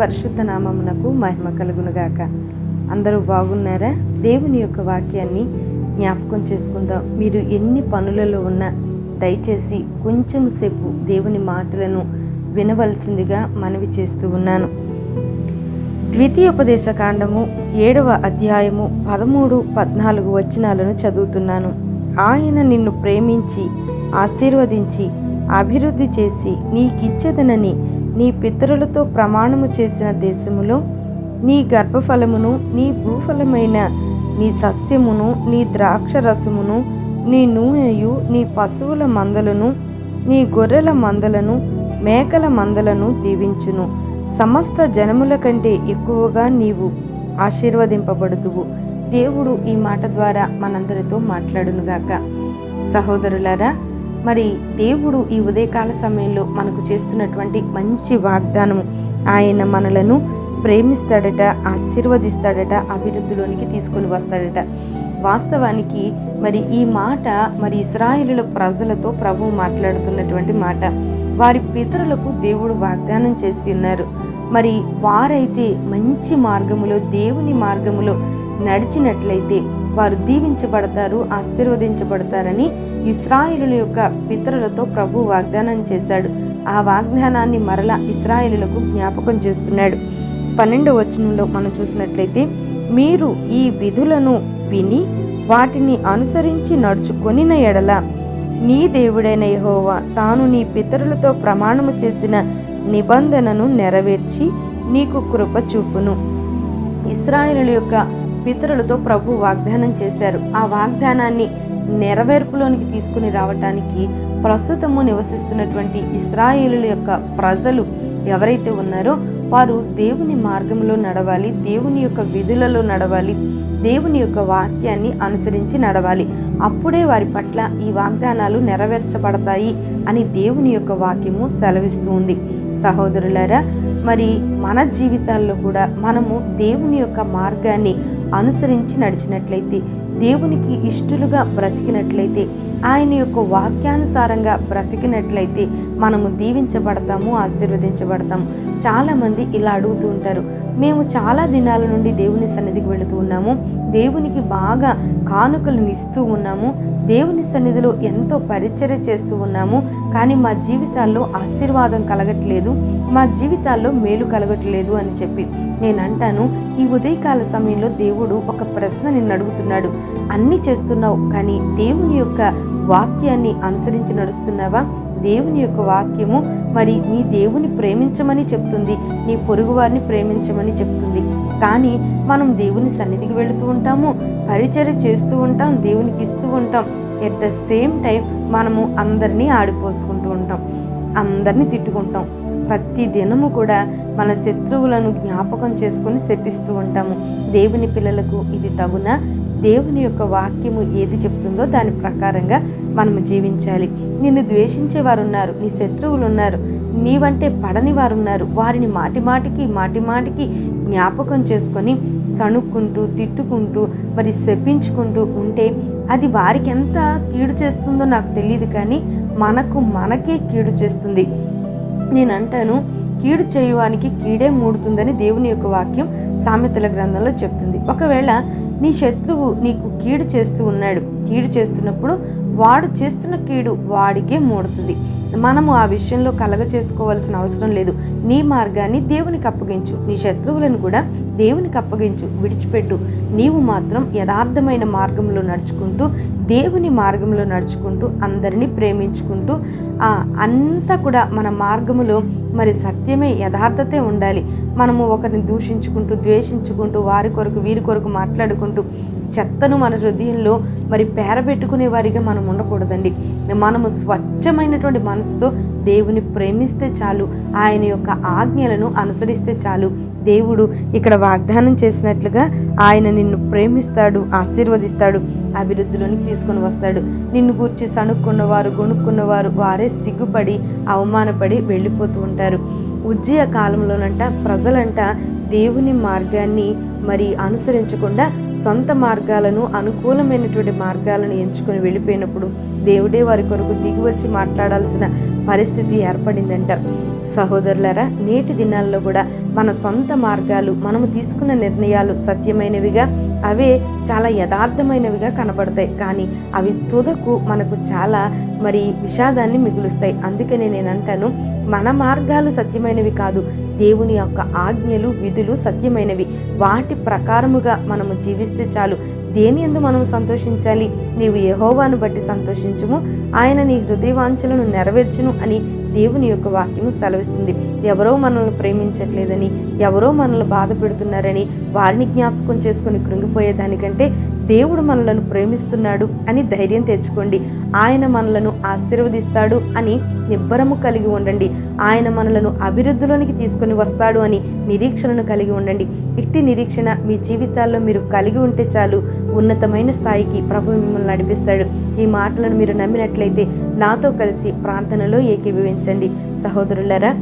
పరిశుద్ధ నామమునకు మహిమ కలుగునుగాక. అందరూ బాగున్నారా? దేవుని యొక్క వాక్యాన్ని జ్ఞాపకం చేసుకుందాం. మీరు ఎన్ని పనులలో ఉన్నా దయచేసి కొంచెం సేపు దేవుని మాటలను వినవలసిందిగా మనవి చేస్తూ ఉన్నాను. ద్వితీయోపదేశ కాండము ఏడవ అధ్యాయము పదమూడు పద్నాలుగు వచనాలను చదువుతున్నాను. ఆయన నిన్ను ప్రేమించి ఆశీర్వదించి అభివృద్ధి చేసి నీకిచ్చదనని నీ పితరులతో ప్రమాణము చేసిన దేశములో నీ గర్భఫలమును నీ భూఫలమైన నీ సస్యమును నీ ద్రాక్ష రసమును నీ నూనెయు నీ పశువుల మందలను నీ గొర్రెల మందలను మేకల మందలను దీవించును. సమస్త జనముల కంటే ఎక్కువగా నీవు ఆశీర్వదింపబడుదువు. దేవుడు ఈ మాట ద్వారా మనందరితో మాట్లాడునుగాక. సహోదరులారా మరి దేవుడు ఈ ఉదయకాల సమయంలో మనకు చేస్తున్నటువంటి మంచి వాగ్దానము. ఆయన మనలను ప్రేమిస్తాడట ఆశీర్వదిస్తాడట అభివృద్ధిలోనికి తీసుకొని వస్తాడట. వాస్తవానికి మరి ఈ మాట మరి ఇస్రాయిలుల ప్రజలతో ప్రభు మాట్లాడుతున్నటువంటి మాట. వారి పితరులకు దేవుడు వాగ్దానం చేసి ఉన్నారు. మరి వారైతే మంచి మార్గములో దేవుని మార్గములో నడిచినట్లయితే వారు దీవించబడతారు ఆశీర్వదించబడతారని ఇస్రాయేలుల యొక్క పితరులతో ప్రభు వాగ్దానం చేశాడు. ఆ వాగ్దానాన్ని మరలా ఇస్రాయేలులకు జ్ఞాపకం చేస్తున్నాడు. పన్నెండు వచనంలో మనం చూసినట్లయితే మీరు ఈ విధులను విని వాటిని అనుసరించి నడుచుకొనిన ఎడల నీ దేవుడైన యహోవా తాను నీ పితరులతో ప్రమాణము చేసిన నిబంధనను నెరవేర్చి నీకు కృప చూపును. ఇస్రాయేలుల యొక్క పితరులతో ప్రభు వాగ్దానం చేశారు. ఆ వాగ్దానాన్ని నెరవేర్పులోనికి తీసుకుని రావటానికి ప్రస్తుతము నివసిస్తున్నటువంటి ఇస్రాయేలుల యొక్క ప్రజలు ఎవరైతే ఉన్నారో వారు దేవుని మార్గంలో నడవాలి దేవుని యొక్క విధులలో నడవాలి దేవుని యొక్క వాక్యాన్ని అనుసరించి నడవాలి. అప్పుడే వారి పట్ల ఈ వాగ్దానాలు నెరవేర్చబడతాయి అని దేవుని యొక్క వాక్యము సెలవిస్తూ ఉంది. సహోదరులారా మరి మన జీవితాల్లో కూడా మనము దేవుని యొక్క మార్గాన్ని అనుసరించి నడిచినట్లయితే దేవునికి ఇష్టలుగా బ్రతికినట్లయితే ఆయన యొక్క వాక్యానుసారంగా బ్రతికినట్లయితే మనము దీవించబడతాము ఆశీర్వదించబడతాము. చాలామంది ఇలా అడుగుతూ ఉంటారు మేము చాలా దినాల నుండి దేవుని సన్నిధికి వెళుతూ ఉన్నాము. దేవునికి బాగా కానుకలు ఇస్తూ ఉన్నాము. దేవుని సన్నిధిలో ఎంతో పరిచర్య చేస్తూ ఉన్నాము. కానీ మా జీవితాల్లో ఆశీర్వాదం కలగట్లేదు. మా జీవితాల్లో మేలు కలగట్లేదు అని చెప్పి నేను అంటాను ఈ ఉదయకాల సమయంలో దేవుడు ఒక ప్రశ్న నిన్ను అడుగుతున్నాడు. అన్నీ చేస్తున్నావు కానీ దేవుని యొక్క వాక్యాన్ని అనుసరించి నడుస్తున్నావా? దేవుని యొక్క వాక్యము మరి నీ దేవుని ప్రేమించమని చెప్తుంది నీ పొరుగువారిని ప్రేమించమని చెప్తుంది. కానీ మనం దేవుని సన్నిధికి వెళుతూ ఉంటాము పరిచర్య చేస్తూ ఉంటాం దేవునికి ఇస్తూ ఉంటాం. ఎట్ ద సేమ్ టైం మనము అందరినీ ఆడిపోసుకుంటూ ఉంటాం అందరినీ తిట్టుకుంటాం. ప్రతి దినము కూడా మన శత్రువులను జ్ఞాపకం చేసుకొని శపిస్తూ ఉంటాము. దేవుని పిల్లలకు ఇది తగున? దేవుని యొక్క వాక్యము ఏది చెప్తుందో దాని ప్రకారంగా మనము జీవించాలి. నిన్ను ద్వేషించే వారు ఉన్నారు నీ శత్రువులు ఉన్నారు నీవంటే పడని వారు ఉన్నారు వారిని మాటి మాటికి మాటి మాటికి జ్ఞాపకం చేసుకొని సణుక్కుంటూ తిట్టుకుంటూ మరి శపించుకుంటూ ఉంటే అది వారికి ఎంత కీడు చేస్తుందో నాకు తెలియదు కానీ మనకు మనకే కీడు చేస్తుంది. నేను అంటాను కీడు చేయువానికి కీడే మూడుతుందని దేవుని యొక్క వాక్యం సామెతల గ్రంథంలో చెప్తుంది. ఒకవేళ నీ శత్రువు నీకు కీడు చేస్తూ ఉన్నాడు కీడు చేస్తున్నప్పుడు వాడు చేస్తున్న కీడు వాడికే మూడుతుంది. మనము ఆ విషయంలో కలగ చేసుకోవాల్సిన అవసరం లేదు. నీ మార్గాన్ని దేవునికి అప్పగించు. నీ శత్రువులను కూడా దేవునికి అప్పగించు. విడిచిపెట్టు. నీవు మాత్రం యథార్థమైన మార్గంలో నడుచుకుంటూ దేవుని మార్గంలో నడుచుకుంటూ అందరినీ ప్రేమించుకుంటూ ఆ అంతా కూడా మన మార్గములో మరి సత్యమే యథార్థతే ఉండాలి. మనము ఒకరిని దూషించుకుంటూ ద్వేషించుకుంటూ వారి కొరకు వీరి కొరకు మాట్లాడుకుంటూ చెత్తను మన హృదయంలో మరి పేరబెట్టుకునే వారిగా మనం ఉండకూడదండి. మనము స్వచ్ఛమైనటువంటి మనసుతో దేవుని ప్రేమిస్తే చాలు ఆయన యొక్క ఆజ్ఞలను అనుసరిస్తే చాలు. దేవుడు ఇక్కడ వాగ్దానం చేసినట్లుగా ఆయనని నిన్ను ప్రేమిస్తాడు ఆశీర్వదిస్తాడు అభివృద్ధిలోనికి తీసుకొని వస్తాడు. నిన్ను గూర్చి సణుక్కున్నవారు గొనుక్కున్నవారు వారే సిగ్గుపడి అవమానపడి వెళ్ళిపోతూ ఉంటారు. ఉజ్జయ కాలంలోనంట ప్రజలంట దేవుని మార్గాన్ని మరి అనుసరించకుండా సొంత మార్గాలను అనుకూలమైనటువంటి మార్గాలను ఎంచుకొని వెళ్ళిపోయినప్పుడు దేవుడే వారి కొరకు దిగి వచ్చి మాట్లాడాల్సిన పరిస్థితి ఏర్పడిందంట. సహోదరులారా నేటి దినాల్లో కూడా మన సొంత మార్గాలు మనము తీసుకున్న నిర్ణయాలు సత్యమైనవిగా అవే చాలా యథార్థమైనవిగా కనబడతాయి. కానీ అవి తుదకు మనకు చాలా మరి విషాదాన్ని మిగులుస్తాయి. అందుకనే నేను అంటాను మన మార్గాలు సత్యమైనవి కాదు దేవుని యొక్క ఆజ్ఞలు విధులు సత్యమైనవి. వాటి ప్రకారముగా మనము జీవిస్తే చాలు. దేని ఎందు మనం సంతోషించాలి? నీవు యహోవాను బట్టి సంతోషించుము. ఆయన నీ హృదయవాంఛలను నెరవేర్చును అని దేవుని యొక్క వాక్యము సెలవిస్తుంది. ఎవరో మనల్ని ప్రేమించట్లేదని ఎవరో మనల్ని బాధ పెడుతున్నారని వారిని జ్ఞాపకం చేసుకుని కృంగిపోయేదానికంటే దేవుడు మనలను ప్రేమిస్తున్నాడు అని ధైర్యం తెచ్చుకోండి. ఆయన మనలను ఆశీర్వదిస్తాడు అని నిబ్బరము కలిగి ఉండండి. ఆయన మనలను అభివృద్ధిలోనికి తీసుకొని వస్తాడు అని నిరీక్షణను కలిగి ఉండండి. ఇట్టి నిరీక్షణ మీ జీవితాల్లో మీరు కలిగి ఉంటే చాలు ఉన్నతమైన స్థాయికి ప్రభు మిమ్మల్ని నడిపిస్తాడు. ఈ మాటలను మీరు నమ్మినట్లయితే నాతో కలిసి ప్రార్థనలో ఏకీభవించండి. సహోదరులరా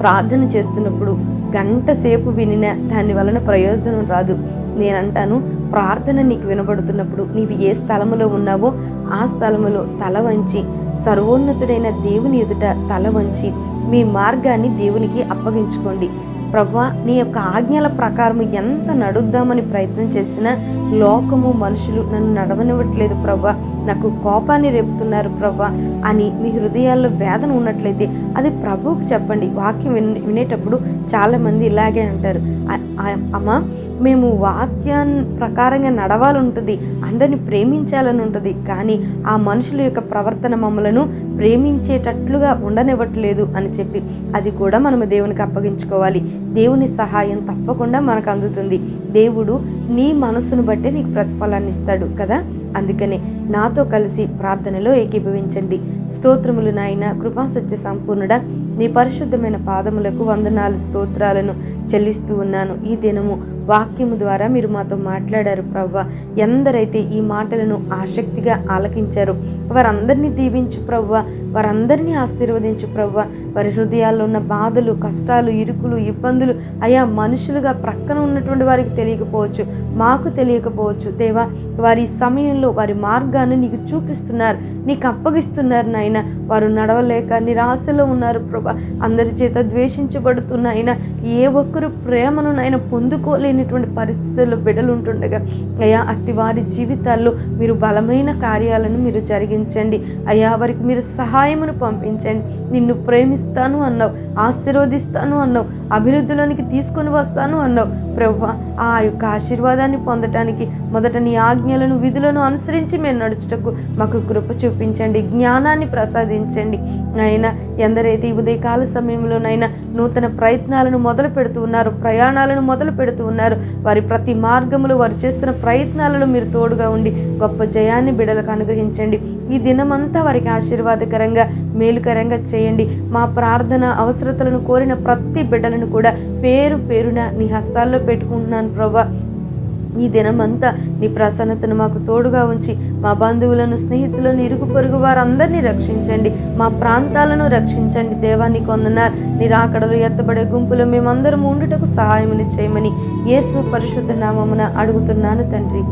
ప్రార్థన చేస్తున్నప్పుడు గంట సేపు వినిన దాని వలన ప్రయోజనం రాదు. నేనంటాను ప్రార్థన నీకు వినబడుతున్నప్పుడు నీవు ఏ స్థలములో ఉన్నావో ఆ స్థలములో తల వంచి సర్వోన్నతుడైన దేవుని ఎదుట తల వంచి మీ మార్గాన్ని దేవునికి అప్పగించుకోండి. ప్రభా నీ యొక్క ఆజ్ఞల ప్రకారం ఎంత నడుద్దామని ప్రయత్నం చేసినా లోకము మనుషులు నన్ను నడవనివ్వట్లేదు ప్రభా. నాకు కోపాన్ని రేపుతున్నారు ప్రభా అని మీ హృదయాల్లో వేదన ఉన్నట్లయితే అది ప్రభువుకు చెప్పండి. వాక్యం విన్ వినేటప్పుడు చాలామంది ఇలాగే అంటారు. అమ్మ అమ్మా మేము వాక్యాన్ ప్రకారంగా నడవాలంటుంది అందరిని ప్రేమించాలని ఉంటుంది. కానీ ఆ మనుషుల యొక్క ప్రవర్తన మమ్మలను ప్రేమించేటట్లుగా ఉండనివ్వట్లేదు అని చెప్పి అది కూడా మనము దేవునికి అప్పగించుకోవాలి. దేవుని సహాయం తప్పకుండా మనకు అందుతుంది. దేవుడు నీ మనసును బట్టే నీకు ప్రతిఫలాన్ని ఇస్తాడు కదా? అందుకనే నాతో కలిసి ప్రార్థనలో ఏకీభవించండి. స్తోత్రములు నాయన కృపాసత్య సంపూర్ణుడ నీ పరిశుద్ధమైన పాదములకు వందనాలు స్తోత్రాలను చెల్లిస్తూ ఉన్నాను. ఈ దినము వాక్యము ద్వారా మీరు మాతో మాట్లాడారు ప్రవ్వ ఎందరైతే ఈ మాటలను ఆసక్తిగా ఆలకించారో వారందరినీ దీవించు ప్రవ్వ వారందరినీ ఆశీర్వదించు ప్రవ్వ వారి హృదయాల్లో ఉన్న బాధలు కష్టాలు ఇరుకులు ఇబ్బందులు అయా మనుషులుగా ప్రక్కన ఉన్నటువంటి వారికి తెలియకపోవచ్చు మాకు తెలియకపోవచ్చు. దేవా వారి సమయంలో వారి మార్గాన్ని నీకు చూపిస్తున్నారు నీకు అప్పగిస్తున్నారు నాయన. వారు నడవలేక నిరాశలో ఉన్నారు ప్రభా. అందరి చేత ద్వేషించబడుతున్న ఆయన ఏ ఒక్కరు ప్రేమను నాయన లేనటువంటి పరిస్థితుల్లో బిడ్డలు ఉంటుండగా అయ్యా అట్టి వారి జీవితాల్లో మీరు బలమైన కార్యాలను మీరు జరిగించండి. అయ్యా వారికి మీరు సహాయమును పంపించండి. నిన్ను ప్రేమిస్తాను అన్నావు ఆశీర్వదిస్తాను అన్నావు అభివృద్ధిలోనికి తీసుకొని వస్తాను అన్నావు. ప్రభు ఆ యొక్క ఆశీర్వాదాన్ని పొందటానికి మొదట నీ ఆజ్ఞలను విధులను అనుసరించి మేము నడుచుటకు మాకు కృప చూపించండి జ్ఞానాన్ని ప్రసాదించండి. అయినా ఎందరైతే ఈ ఉదయకాల సమయంలోనైనా నూతన ప్రయత్నాలను మొదలు పెడుతూ ఉన్నారు ప్రయాణాలను మొదలు పెడుతూ ఉన్నారు వారి ప్రతి మార్గములు వారు చేస్తున్న ప్రయత్నాలలో మీరు తోడుగా ఉండి గొప్ప జయాన్ని బిడలకు అనుగ్రహించండి. ఈ దినమంతా వారికి ఆశీర్వాదకరంగా మేలుకరంగా చేయండి. మా ప్రార్థన అవసరతలను కోరిన ప్రతి బిడ్డలను కూడా పేరు పేరున నీ హస్తాల్లో పెట్టుకుంటున్నాను ప్రభా. ఈ దినమంతా నీ ప్రసన్నతను మాకు తోడుగా ఉంచి మా బంధువులను స్నేహితులను ఇరుగు పొరుగు వారందరినీ రక్షించండి. మా ప్రాంతాలను రక్షించండి. దేవాన్ని కొందన్నారు నీ రాకడలు ఎత్తబడే గుంపులో మేమందరం ఉండుటకు సహాయముని చేయమని యేసు పరిశుద్ధ నామమున అడుగుతున్నాను తండ్రి.